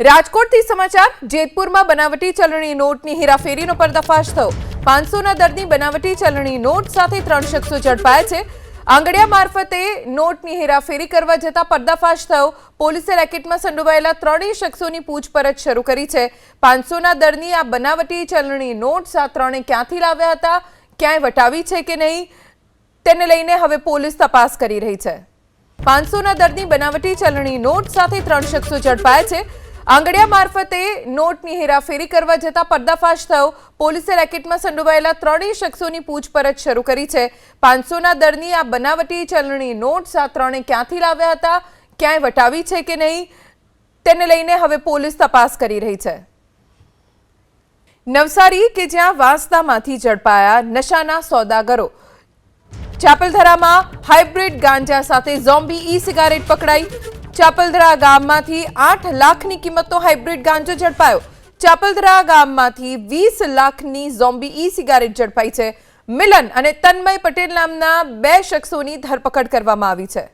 રાજકોટથી સમાચાર, જેતપુરમાં બનાવટી ચલણી નોટની હેરાફેરીનો પર્દાફાશ થયો. પાંચસોના દરની બનાવટી ચલણી નોટ સાથે ત્રણ શખ્સો ઝડપાયા છે. આંગડિયા મારફતે નોટની હેરાફેરી કરવા જતા પર્દાફાશ થયો. પોલીસે રેકેટમાં સંડોવાયેલા ત્રણેય શખ્સોની પૂછપરછ શરૂ કરી છે. પાંચસોના દરની આ બનાવટી ચલણી નોટ આ ત્રણે ક્યાંથી લાવ્યા હતા, ક્યાંય વટાવી છે કે નહીં, તેને લઈને હવે પોલીસ તપાસ કરી રહી છે. પાંચસોના દરની બનાવટી ચલણી નોટ સાથે ત્રણ શખ્સો ઝડપાયા છે. આંગડિયા મારફતે નોટની હેરાફેરી કરવા જતા પર્દાફાશ થયો. પોલીસે રેકેટમાં સંડોવાયેલા ત્રણેય શખ્સોની પૂછપરછ શરૂ કરી છે. પાંચસોના દરની આ બનાવટી ચલણી નોટ આ ત્રણે ક્યાંથી લાવ્યા હતા, ક્યાંય વટાવી છે કે નહીં, તેને લઈને હવે પોલીસ તપાસ કરી રહી છે. નવસારી કે જ્યાં વાંસદામાંથી ઝડપાયા નશાના સોદાગરો. ચાપલધરામાં હાઇબ્રિડ ગાંજા સાથે ઝોમ્બી ઈ સિગારેટ પકડાઈ. ચાપલધરા ગામમાંથી આઠ લાખની કિંમતનો હાઇબ્રિડ ગાંજો ઝડપાયો. ચાપલધરા ગામમાંથી વીસ લાખની ઝોમ્બી ઈ સિગારેટ ઝડપાઈ છે. મિલન અને તન્મય પટેલ નામના બે શખ્સોની ધરપકડ કરવામાં આવી છે.